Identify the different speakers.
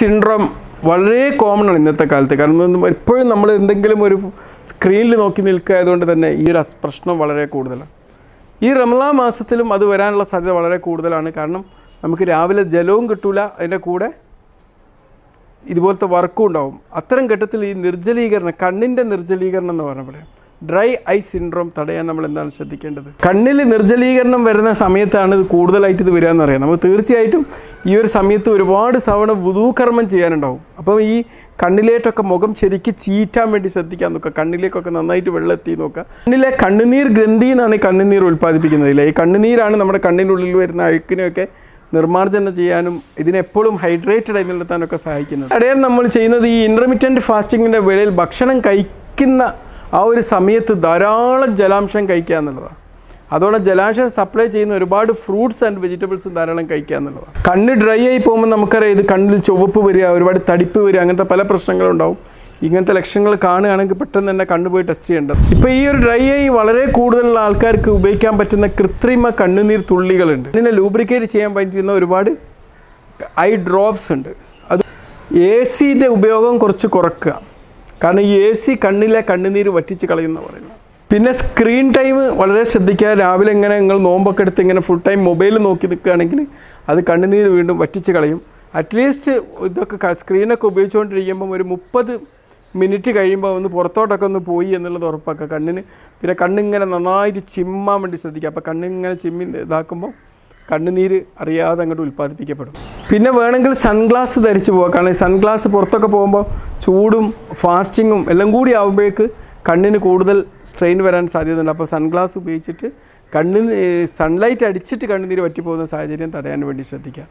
Speaker 1: Syndrome വളരെ common ആണ് ഇന്നത്തെ കാലത്ത്. കാരണം എപ്പോഴും നമ്മൾ എന്തെങ്കിലും ഒരു സ്ക്രീനിൽ നോക്കി നിൽക്കുക ആയതുകൊണ്ട് തന്നെ ഈ ഒരു പ്രശ്നം വളരെ കൂടുതലാണ്. ഈ റമലാ മാസത്തിലും അത് വരാനുള്ള സാധ്യത വളരെ കൂടുതലാണ്. കാരണം നമുക്ക് രാവിലെ ജലവും കിട്ടൂല അതിന്റെ കൂടെ ഇതുപോലത്തെ വർക്കും ഉണ്ടാവും. അത്തരം ഘട്ടത്തിൽ ഈ നിർജലീകരണം കണ്ണിന്റെ നിർജലീകരണം എന്ന് പറഞ്ഞ പറയാം. ഡ്രൈ ഐ സിൻഡ്രോം തടയാൻ നമ്മൾ എന്താണ് ശ്രദ്ധിക്കേണ്ടത്? കണ്ണിൽ നിർജലീകരണം വരുന്ന സമയത്താണ് ഇത് കൂടുതലായിട്ട് ഇത് വരിക എന്നറിയാം നമ്മൾ തീർച്ചയായിട്ടും ഈ ഒരു സമയത്ത് ഒരുപാട് തവണ വുതൂകർമ്മം ചെയ്യാനുണ്ടാവും. അപ്പം ഈ കണ്ണിലേട്ടൊക്കെ മുഖം ശരിക്ക് ചീറ്റാൻ വേണ്ടി ശ്രദ്ധിക്കാൻ നോക്കുക. കണ്ണിലേക്കൊക്കെ നന്നായിട്ട് വെള്ളം എത്തി നോക്കുക. കണ്ണിലെ കണ്ണുനീർ ഗ്രന്ഥി എന്നാണ് ഈ കണ്ണുനീർ ഉൽപ്പാദിപ്പിക്കുന്നത് ഈ കണ്ണുനീരാണ് നമ്മുടെ കണ്ണിനുള്ളിൽ വരുന്ന അഴുക്കിനെയൊക്കെ നിർമ്മാർജനം ചെയ്യാനും ഇതിനെപ്പോഴും ഹൈഡ്രേറ്റഡ് ആയി നിലനിർത്താനൊക്കെ സഹായിക്കുന്നത്. അടയാൻ നമ്മൾ ചെയ്യുന്നത് ഈ ഇന്റർമീഡിയന്റ് ഫാസ്റ്റിങ്ങിന്റെ വേളയിൽ ഭക്ഷണം കഴിക്കുന്ന ആ ഒരു സമയത്ത് ധാരാളം ജലാംശം കഴിക്കുക എന്നുള്ളതാണ്. അതോടെ ജലാശയം സപ്ലൈ ചെയ്യുന്ന ഒരുപാട് ഫ്രൂട്ട്സ് ആൻഡ് വെജിറ്റബിൾസും ധാരാളം കഴിക്കുക എന്നുള്ളതാണ്. കണ്ണ് ഡ്രൈ ആയി പോകുമ്പോൾ നമുക്കറിയാം ഇത് കണ്ണിൽ ചുവപ്പ് വരിക ഒരുപാട് തടിപ്പ് വരിക അങ്ങനത്തെ പല പ്രശ്നങ്ങളും ഉണ്ടാവും ഇങ്ങനത്തെ ലക്ഷണങ്ങൾ കാണുകയാണെങ്കിൽ പെട്ടെന്ന് തന്നെ കണ്ണുപോയി ടെസ്റ്റ് ചെയ്യേണ്ടത്. ഇപ്പോൾ ഈ ഒരു ഡ്രൈ ആയി വളരെ കൂടുതലുള്ള ആൾക്കാർക്ക് ഉപയോഗിക്കാൻ പറ്റുന്ന കൃത്രിമ കണ്ണുനീർ തുള്ളികളുണ്ട്. ഇതിനെ ലൂബ്രിക്കേറ്റ് ചെയ്യാൻ പറ്റുന്ന ഒരുപാട് ഐ ഡ്രോപ്സ് ഉണ്ട്. അത് എ സിന്റെ ഉപയോഗം കുറച്ച് കുറക്കുക. കാരണം ഈ എ സി കണ്ണിലെ കണ്ണുനീര് വറ്റിച്ച് കളയുന്ന പറയുന്നത്. പിന്നെ സ്ക്രീൻ ടൈം വളരെ ശ്രദ്ധിക്കുക. രാവിലെ ഇങ്ങനെ നിങ്ങൾ നോമ്പൊക്കെ എടുത്ത് ഇങ്ങനെ ഫുൾ ടൈം മൊബൈൽ നോക്കി നിൽക്കുകയാണെങ്കിൽ അത് കണ്ണുനീര് വീണ്ടും വറ്റിച്ച് കളയും. അറ്റ്ലീസ്റ്റ് ഇതൊക്കെ സ്ക്രീനൊക്കെ ഉപയോഗിച്ചുകൊണ്ടിരിക്കുമ്പം ഒരു മുപ്പത് മിനിറ്റ് കഴിയുമ്പോൾ ഒന്ന് പുറത്തോട്ടൊക്കെ ഒന്ന് പോയി എന്നുള്ളത് ഉറപ്പാക്കുക. കണ്ണിന് പിന്നെ കണ്ണിങ്ങനെ നന്നായിട്ട് ചിമ്മാൻ വേണ്ടി ശ്രദ്ധിക്കുക. അപ്പോൾ കണ്ണിങ്ങനെ ചിമ്മി ഇതാക്കുമ്പോൾ കണ്ണുനീര് അറിയാതെ അങ്ങോട്ട് ഉൽപ്പാദിപ്പിക്കപ്പെടും. പിന്നെ വേണമെങ്കിൽ സൺഗ്ലാസ് ധരിച്ച് പോകാം കാരണം സൺഗ്ലാസ് പുറത്തൊക്കെ പോകുമ്പോൾ ചൂടും ഫാസ്റ്റിങ്ങും എല്ലാം കൂടി ആകുമ്പോഴേക്ക് കണ്ണിന് കൂടുതൽ സ്ട്രെയിൻ വരാൻ സാധ്യതയുണ്ട്. അപ്പോൾ സൺഗ്ലാസ് ഉപയോഗിച്ചിട്ട് കണ്ണിന് സൺലൈറ്റ് അടിച്ചിട്ട് കണ്ണുനീര് പറ്റിപ്പോകുന്ന സാഹചര്യം തടയാൻ വേണ്ടി ശ്രദ്ധിക്കുക.